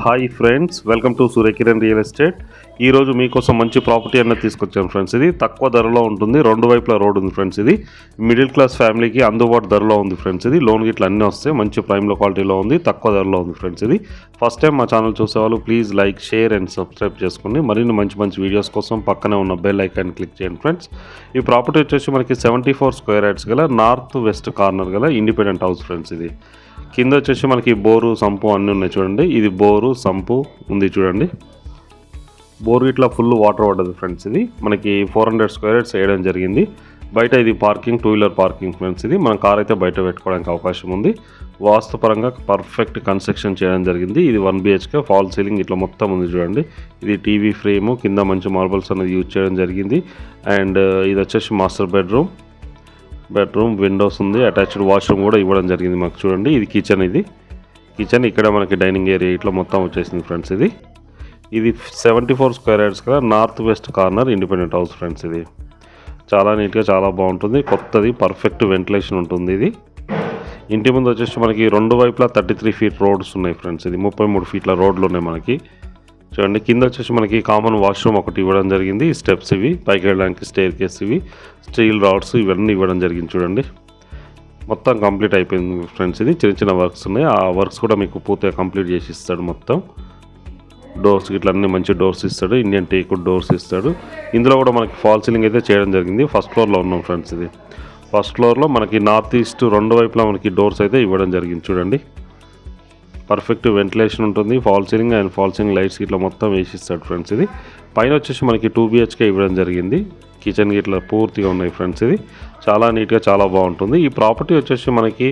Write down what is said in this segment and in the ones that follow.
Hi friends welcome to Suryakiran real estate ఈరోజు మీకోసం మంచి ప్రాపర్టీ అన్నది తీసుకొచ్చాను ఫ్రెండ్స్ ఇది తక్కువ ధరలో ఉంటుంది రెండు వైపుల రోడ్ ఉంది ఫ్రెండ్స్ ఇది మిడిల్ క్లాస్ ఫ్యామిలీకి అందుబాటు ధరలో ఉంది ఫ్రెండ్స్ ఇది లోన్ గిట్ల అన్నీ వస్తాయి మంచి ప్రైమ్లో క్వాలిటీలో ఉంది తక్కువ ధరలో ఉంది ఫ్రెండ్స్ ఇది ఫస్ట్ టైం మా ఛానల్ చూసేవాళ్ళు please like share and subscribe చేసుకోండి. మరిన్ని మంచి మంచి వీడియోస్ కోసం పక్కనే ఉన్న బెల్ ఐకాన్ క్లిక్ చేయండి ఫ్రెండ్స్ ఈ ప్రాపర్టీ వచ్చేసి మనకి సెవెంటీ ఫోర్ స్క్వేర్ యార్డ్స్ గల నార్త్ వెస్ట్ కార్నర్ గల ఇండిపెండెంట్ హౌస్ ఫ్రెండ్స్ ఇది. కింద వచ్చేసి మనకి బోరు సంపు అన్నీ ఉన్నాయి చూడండి. ఇది బోరు సంపు ఉంది చూడండి. బోర్ ఇట్లా ఫుల్ వాటర్ పడ్డది ఫ్రెండ్స్ ఇది. మనకి ఫోర్ హండ్రెడ్ స్క్వేర్ యార్డ్స్ వేయడం జరిగింది. బయట ఇది parking two wheeler parking friends ఇది. మన కార్ అయితే బయట పెట్టుకోవడానికి అవకాశం ఉంది. వాస్తుపరంగా పర్ఫెక్ట్ కన్స్ట్రక్షన్ చేయడం జరిగింది. ఇది వన్ బిహెచ్కే ఫాల్ సీలింగ్ ఇట్లా మొత్తం ఉంది చూడండి. ఇది టీవీ ఫ్రేము కింద మంచి మార్బల్స్ అనేది యూజ్ చేయడం జరిగింది. అండ్ uh, ఇది వచ్చేసి మాస్టర్ బెడ్రూమ్ బెడ్రూమ్ విండోస్ ఉంది. అటాచ్డ్ వాష్రూమ్ కూడా ఇవ్వడం జరిగింది మాకు. చూడండి ఇది కిచెన్ ఇది. కిచెన్ ఇక్కడ మనకి డైనింగ్ ఏరియా ఇట్లా మొత్తం వచ్చేసింది ఫ్రెండ్స్ ఇది. ఇది సెవెంటీ ఫోర్ స్క్వేర్ యార్డ్స్ కదా north west corner independent house friends ఇది. చాలా నీట్గా చాలా బాగుంటుంది. కొత్తది పర్ఫెక్ట్ వెంటిలేషన్ ఉంటుంది ఇది. ఇంటి ముందు వచ్చేసి మనకి రెండు వైపులా థర్టీ త్రీ ఫీట్ రోడ్స్ ఉన్నాయి ఫ్రెండ్స్ ఇది. ముప్పై మూడు ఫీట్ల రోడ్లు ఉన్నాయి మనకి. చూడండి కింద వచ్చేసి మనకి కామన్ వాష్రూమ్ ఒకటి ఇవ్వడం జరిగింది. స్టెప్స్ ఇవి పైకి వెళ్ళడానికి స్టేర్ కేస్ ఇవి స్టీల్ రాడ్స్ ఇవన్నీ ఇవ్వడం జరిగింది చూడండి. మొత్తం కంప్లీట్ అయిపోయింది ఫ్రెండ్స్ ఇది. చిన్న చిన్న వర్క్స్ ఉన్నాయి. ఆ వర్క్స్ కూడా మీకు పూర్తిగా కంప్లీట్ చేసి ఇస్తాడు మొత్తం. డోర్స్ ఇట్లా అన్ని మంచి డోర్స్ ఇస్తాడు. ఇండియన్ టేక్ డోర్స్ ఇస్తాడు. ఇందులో కూడా మనకి ఫాల్ సీలింగ్ అయితే చేయడం జరిగింది. ఫస్ట్ ఫ్లోర్లో ఉన్నాం ఫ్రెండ్స్ ఇది. ఫస్ట్ ఫ్లోర్లో మనకి నార్త్ ఈస్ట్ రెండు వైపులా మనకి డోర్స్ అయితే ఇవ్వడం జరిగింది చూడండి. పర్ఫెక్ట్ వెంటిలేషన్ ఉంటుంది. Fall ceiling and fall ceiling lights ఇట్లా మొత్తం వేసిస్తాడు ఫ్రెండ్స్ ఇది. పైన వచ్చేసి మనకి టూ బిహెచ్కే ఇవ్వడం జరిగింది. కిచెన్ ఇట్లా పూర్తిగా ఉన్నాయి ఫ్రెండ్స్ ఇది. చాలా నీట్గా చాలా బాగుంటుంది. ఈ ప్రాపర్టీ వచ్చేసి మనకి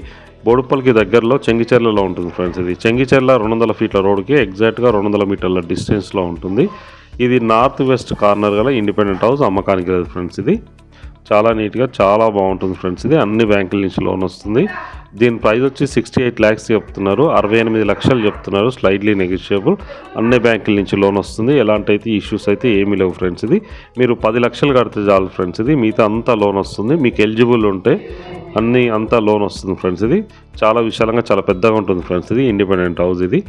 బోడుప్పల్కి దగ్గరలో చెంగిచెర్లలో ఉంటుంది ఫ్రెండ్స్ ఇది. చెంగిచెర్ల రెండు వందల ఫీట్ల రోడ్కి ఎగ్జాక్ట్గా రెండు వందల మీటర్ల డిస్టెన్స్లో ఉంటుంది. ఇది నార్త్ వెస్ట్ కార్నర్ గల ఇండిపెండెంట్ హౌస్ అమ్మకానికి లేదు ఫ్రెండ్స్ ఇది. చాలా నీట్గా చాలా బాగుంటుంది ఫ్రెండ్స్ ఇది. అన్ని బ్యాంకుల నుంచి లోన్ వస్తుంది. దీని ప్రైస్ వచ్చి సిక్స్టీ ఎయిట్ ల్యాక్స్ చెప్తున్నారు. అరవై ఎనిమిది లక్షలు చెప్తున్నారు. స్లైడ్లీ నెగిషియబుల్ అన్ని బ్యాంకుల నుంచి లోన్ వస్తుంది. ఎలాంటి అయితే ఇష్యూస్ అయితే ఏమీ లేవు ఫ్రెండ్స్ ఇది. మీరు పది లక్షలు కడితే చాలు ఫ్రెండ్స్ ఇది. మిగతా అంతా లోన్ వస్తుంది. మీకు ఎలిజిబుల్ ఉంటే అన్ని అంతా లోన్ వస్తుంది ఫ్రెండ్స్ ఇది. చాలా విశాలంగా చాలా పెద్దగా ఉంటుంది ఫ్రెండ్స్ ఇది ఇండిపెండెంట్ హౌస్ ఇది.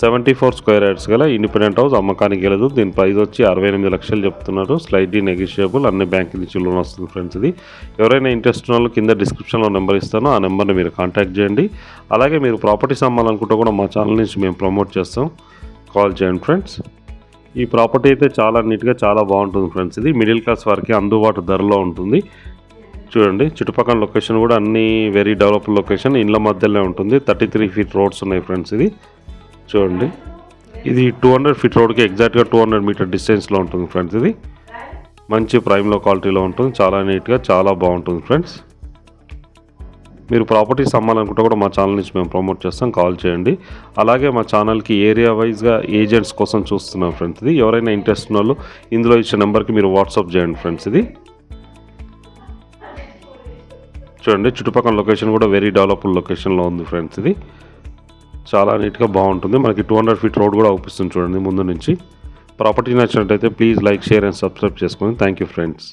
సెవెంటీ ఫోర్ స్క్వేర్ యార్డ్స్ గల ఇండిపెండెంట్ హౌస్ అమ్మకానికి వెళ్ళదు. దీని ప్రైస్ వచ్చి అరవై ఎనిమిది లక్షలు చెప్తున్నారు. స్లైడ్లీ నెగిషియబుల్ అన్ని బ్యాంక్ నుంచి లోన్ వస్తుంది ఫ్రెండ్స్ ఇది. ఎవరైనా ఇంట్రెస్ట్ ఉన్న వాళ్ళు కింద డిస్క్రిప్షన్లో నెంబర్ ఇస్తాను. ఆ నెంబర్ని మీరు కాంటాక్ట్ చేయండి. అలాగే మీరు ప్రాపర్టీస్ అమ్మాలనుకుంటే కూడా మా ఛానల్ నుంచి మేము ప్రమోట్ చేస్తాం. కాల్ చేయండి ఫ్రెండ్స్. ఈ ప్రాపర్టీ అయితే చాలా నీట్గా చాలా బాగుంటుంది ఫ్రెండ్స్ ఇది. మిడిల్ క్లాస్ వారికి అందుబాటు ధరలో ఉంటుంది. చూడండి చుట్టుపక్కల లొకేషన్ కూడా అన్ని వెరీ డెవలప్డ్ లొకేషన్ ఇండ్ల మధ్యలోనే ఉంటుంది. థర్టీ త్రీ ఫీట్ రోడ్స్ ఉన్నాయి ఫ్రెండ్స్ ఇది. చూడండి. ఇది టూ హండ్రెడ్ ఫీట్ రోడ్కి ఎగ్జాక్ట్గా టూ హండ్రెడ్ మీటర్ డిస్టెన్స్లో ఉంటుంది ఫ్రెండ్స్ ఇది. మంచి ప్రైమ్లో క్వాలిటీలో ఉంటుంది. చాలా నీట్గా చాలా బాగుంటుంది ఫ్రెండ్స్ మీరు ప్రాపర్టీస్ అమ్మాలనుకుంటే కూడా మా ఛానల్ నుంచి మేము ప్రమోట్ చేస్తాం. కాల్ చేయండి. అలాగే మా ఛానల్కి ఏరియా వైజ్గా ఏజెంట్స్ కోసం చూస్తున్నాం ఫ్రెండ్స్ ఇది. ఎవరైనా ఇంట్రెస్ట్ ఉన్న వాళ్ళు ఇందులో ఇచ్చిన నెంబర్కి మీరు వాట్సాప్ చేయండి ఫ్రెండ్స్ ఇది. చూడండి చుట్టుపక్కల లొకేషన్ కూడా వెరీ డెవలప్డ్ లొకేషన్లో ఉంది ఫ్రెండ్స్ ఇది. చాలా నీట్గా బాగుంటుంది. మనకి టూ హండ్రెడ్ ఫీట్ రోడ్ కూడా అవుపిస్తుంది చూడండి ముందు నుంచి. ప్రాపర్టీ నచ్చినట్టయితే please like share and subscribe చేసుకోండి థ్యాంక్ యూ ఫ్రెండ్స్